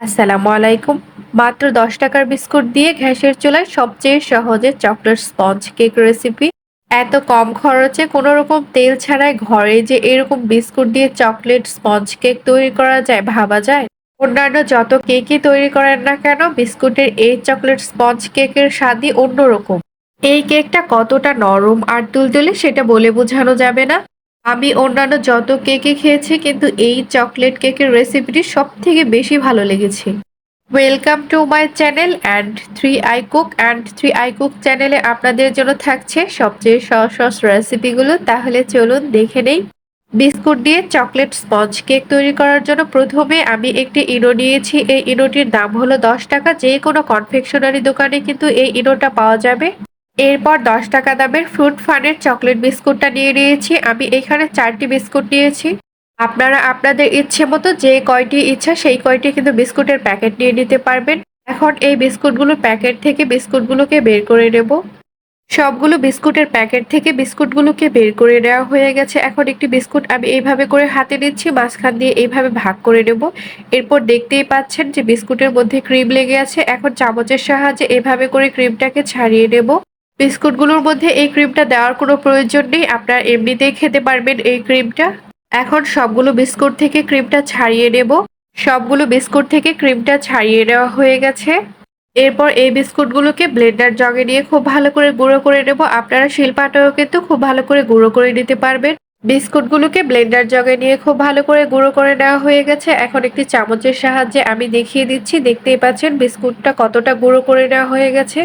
আসসালামু আলাইকুম। মাত্র দশ টাকার বিস্কুট দিয়ে গ্যাসের চুলায় সবচেয়ে সহজে চকলেট স্পঞ্জ কেক রেসিপি এত কম খরচে কোনো রকম তেল ছাড়াই ঘরে যে এরকম বিস্কুট দিয়ে চকলেট স্পঞ্জ কেক তৈরি করা যায়, ভাবা যায়? অন্যান্য যত কেকই তৈরি করেন না কেন, বিস্কুটের এই চকলেট স্পঞ্জ কেকের স্বাদই অন্যরকম। এই কেকটা কতটা নরম আর তুলতুলে সেটা বলে বোঝানো যাবে না। আমি অন্যান্য যত কেকে খেয়েছি, কিন্তু এই চকলেট কেকের রেসিপিটি সব থেকে বেশি ভালো লেগেছে। Welcome to my channel and three I cook and three I cook চ্যানেলে আপনাদের জন্য থাকছে সবচেয়ে সহজ রেসিপিগুলো তাহলে চলুন দেখে নেই। বিস্কুট দিয়ে চকলেট স্পঞ্জ কেক তৈরি করার জন্য প্রথমে আমি একটি ইনো নিয়েছি। এই ইনোটির দাম হলো দশ টাকা। যে কোনো কনফেকশনারি দোকানে কিন্তু এই ইনোটা পাওয়া যাবে। এরপর দশ টাকা দামের ফ্রুট ফানের চকলেট বিস্কুটটা নিয়ে নিয়েছি। আমি এখানে চারটি বিস্কুট নিয়েছি। আপনারা আপনাদের ইচ্ছে মতো যে কয়টি ইচ্ছা সেই কয়টি কিন্তু বিস্কুটের প্যাকেট নিয়ে নিতে পারবেন। এখন এই বিস্কুটগুলো প্যাকেট থেকে বিস্কুটগুলোকে বের করে নেব। সবগুলো বিস্কুটের প্যাকেট থেকে বিস্কুটগুলোকে বের করে নেওয়া হয়ে গেছে। এখন একটি বিস্কুট আমি এইভাবে করে হাতে নিচ্ছি, মাঝখান দিয়ে এইভাবে ভাগ করে নেব। এরপর দেখতেই পাচ্ছেন যে বিস্কুটের মধ্যে ক্রিম লেগে আছে। এখন চামচের সাহায্যে এভাবে করে ক্রিমটাকে ছাড়িয়ে নেব। বিস্কুটগুলোর মধ্যে এই ক্রিমটা দেওয়ার কোনো প্রয়োজন নেই। আপনারা এমনিতেই খেতে পারবেন এই ক্রিমটা। এখন সবগুলো বিস্কুট থেকে ক্রিমটা ছাড়িয়ে নেব। সবগুলো বিস্কুট থেকে ক্রিমটা ছাড়িয়ে নেওয়া হয়ে গেছে। এরপর এই বিস্কুটগুলোকে ব্লেন্ডার জগে নিয়ে খুব ভালো করে গুঁড়ো করে নেব। আপনারা শিল্পাটাও কিন্তু খুব ভালো করে গুঁড়ো করে নিতে পারবেন। বিস্কুটগুলোকে ব্লেন্ডার জগে নিয়ে খুব ভালো করে গুঁড়ো করে নেওয়া হয়ে গেছে। এখন একটি চামচের সাহায্যে আমি দেখিয়ে দিচ্ছি। দেখতেই পাচ্ছেন বিস্কুটটা কতটা গুঁড়ো করে নেওয়া হয়ে গেছে।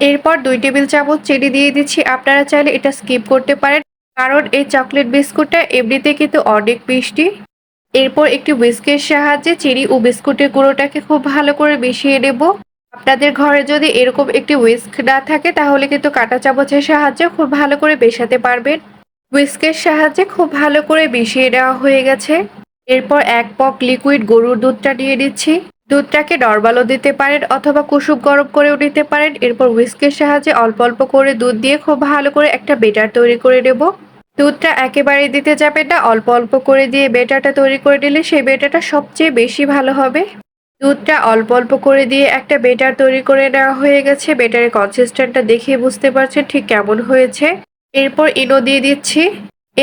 এরপর দুই টেবিল চামচ চিনি দিয়ে দিচ্ছি। আপনারা চাইলে এটা স্কিপ করতে পারেন, কারণ এই চকলেট বিস্কুটটা এমনিতে কিন্তু অনেক মিষ্টি। এরপর একটি হুইস্কের সাহায্যে চিনি ও বিস্কুটের গুঁড়োটাকে খুব ভালো করে মিশিয়ে নেব। আপনাদের ঘরে যদি এরকম একটি হুইস্ক না থাকে, তাহলে কিন্তু কাঁটা চামচের সাহায্যে খুব ভালো করে মেশাতে পারবেন। হুইস্কের সাহায্যে খুব ভালো করে মিশিয়ে নেওয়া হয়ে গেছে। এরপর এক পক লিকুইড গরুর দুধটা নিয়ে নিচ্ছি দুধটাকে নর্মালও দিতে পারেন অথবা কুসুম গরম করেও নিতে পারেন। এরপর হুইস্কের সাহায্যে অল্প অল্প করে দুধ দিয়ে খুব ভালো করে একটা বেটার তৈরি করে নেব। দুধটা একেবারে দিতে যাবেন না, অল্প অল্প করে দিয়ে বেটাটা তৈরি করে নিলে সেই বেটাটা সবচেয়ে বেশি ভালো হবে। দুধটা অল্প অল্প করে দিয়ে একটা বেটার তৈরি করে নেওয়া হয়ে গেছে। বেটারের কনসিস্টেন্টটা দেখে বুঝতে পারছেন ঠিক কেমন হয়েছে। এরপর ইনো দিয়ে দিচ্ছি।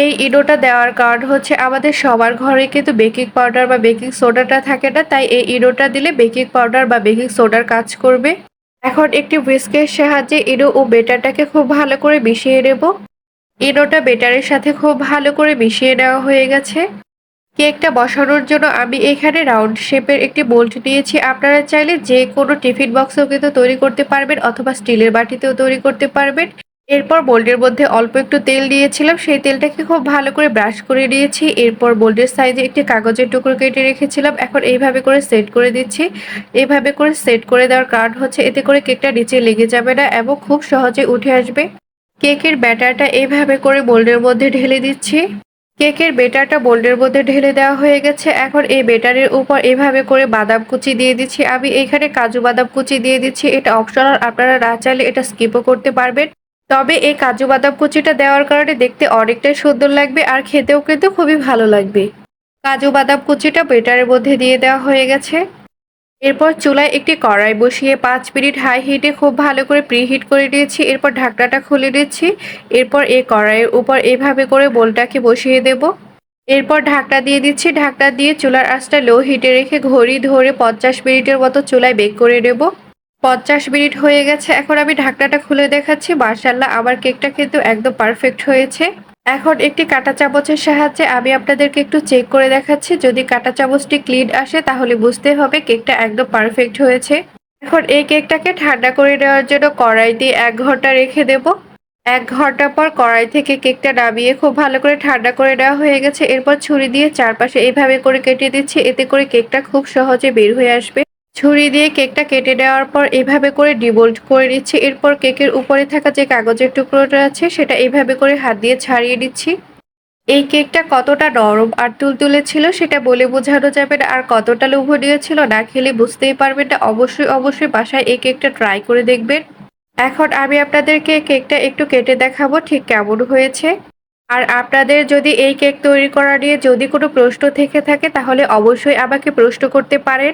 এই ইনোটা দেওয়ার কারণ হচ্ছে আমাদের সবার ঘরে কিন্তু বেকিং পাউডার বা বেকিং সোডাটা থাকে না, তাই এই ইনোটা দিলে বেকিং পাউডার বা বেকিং সোডার কাজ করবে। এখন একটি হুইস্কের সাহায্যে ইনো ও বেটারটাকে খুব ভালো করে মিশিয়ে নেব। ইনোটা বেটারের সাথে খুব ভালো করে মিশিয়ে নেওয়া হয়ে গেছে। কেকটা বসানোর জন্য আমি এখানে রাউন্ড শেপের একটি বোল্ট নিয়েছি। আপনারা চাইলে যে কোনো টিফিন বক্সেও কিন্তু তৈরি করতে পারবেন অথবা স্টিলের বাটিতেও তৈরি করতে পারবেন। এরপর বোল্ডের মধ্যে অল্প একটু তেল দিয়েছিলাম, সেই তেলটাকে খুব ভালো করে ব্রাশ করে দিয়েছি এরপর বোল্ডের সাইজে একটি কাগজের টুকরো কেটে রেখেছিলাম। এখন এইভাবে করে সেট করে দিচ্ছি। এইভাবে করে সেট করে দেওয়ার কারণ হচ্ছে এতে করে কেকটা নিচে লেগে যাবে না এবং খুব সহজে উঠে আসবে। কেকের ব্যাটারটা এইভাবে করে বোল্ডের মধ্যে ঢেলে দিচ্ছি। কেকের বেটারটা বোল্ডের মধ্যে ঢেলে দেওয়া হয়ে গেছে। এখন এই বেটারের উপর এভাবে করে বাদাম কুচি দিয়ে দিচ্ছি। আমি এখানে কাজু বাদাম কুচি দিয়ে দিচ্ছি। এটা অপশনাল, আপনারা না চাইলে এটা স্কিপও করতে পারবেন। তবে এই কাজু বাদাম কুচিটা দেওয়ার কারণে দেখতে অনেকটাই সুন্দর লাগবে আর খেতেও কিন্তু খুবই ভালো লাগবে। কাজু বাদাম কুচিটা বেটারের মধ্যে দিয়ে দেওয়া হয়ে গেছে। এরপর চুলায় একটি কড়াই বসিয়ে পাঁচ মিনিট হাই হিটে খুব ভালো করে প্রিহিট করে নিয়েছি। এরপর ঢাকনাটা খুলে দিচ্ছি এরপর এই কড়াইয়ের উপর এভাবে করে বোলটাকে বসিয়ে দেব। এরপর ঢাকনা দিয়ে দিচ্ছি। ঢাকনা দিয়ে চুলার আঁচটা লো হিটে রেখে ঘড়ি ধরে পঞ্চাশ মিনিটের মতো চুলায় বেক করে নেব। পঞ্চাশ মিনিট হয়ে গেছে। এখন আমি ঢাকনাটা খুলে দেখাচ্ছি। মার্শাল্লাহ আমার কেকটা কিন্তু একদম পারফেক্ট হয়েছে। এখন একটি কাঁটা চামচের সাহায্যে আমি আপনাদেরকে একটু চেক করে দেখাচ্ছি। যদি কাঁটা চামচটি ক্লিন আসে, তাহলে বুঝতে হবে কেকটা একদম পারফেক্ট হয়েছে। এখন এই কেকটাকে ঠান্ডা করে নেওয়ার জন্য কড়াই দিয়ে এক ঘণ্টা রেখে দেব। এক ঘণ্টা পর কড়াই থেকে কেকটা নামিয়ে খুব ভালো করে ঠান্ডা করে নেওয়া হয়ে গেছে। এরপর ছুরি দিয়ে চারপাশে এইভাবে করে কেটে দিচ্ছি। এতে করে কেকটা খুব সহজে বের হয়ে আসবে। ছুরি দিয়ে কেকটা কেটে দেওয়ার পর এভাবে করে ডিবোল্ট করে নিচ্ছি। এরপর কেকের উপরে থাকা যে কাগজের টুকরোটা আছে, সেটা এইভাবে করে হাত দিয়ে ছাড়িয়ে নিচ্ছি এই কেকটা কতটা নরম আর তুলতুলে ছিল সেটা বলে বোঝানো যাবে না। আর কতটা লোভনীয় ছিল না খেলে বুঝতেই পারবেন না। অবশ্যই অবশ্যই বাসায় এই কেকটা ট্রাই করে দেখবেন। এখন আমি আপনাদেরকে কেকটা একটু কেটে দেখাবো, ঠিক কেমন হয়েছে। আর আপনাদের যদি এই কেক তৈরি করা নিয়ে যদি কোনো প্রশ্ন থেকে থাকে, তাহলে অবশ্যই আমাকে প্রশ্ন করতে পারেন।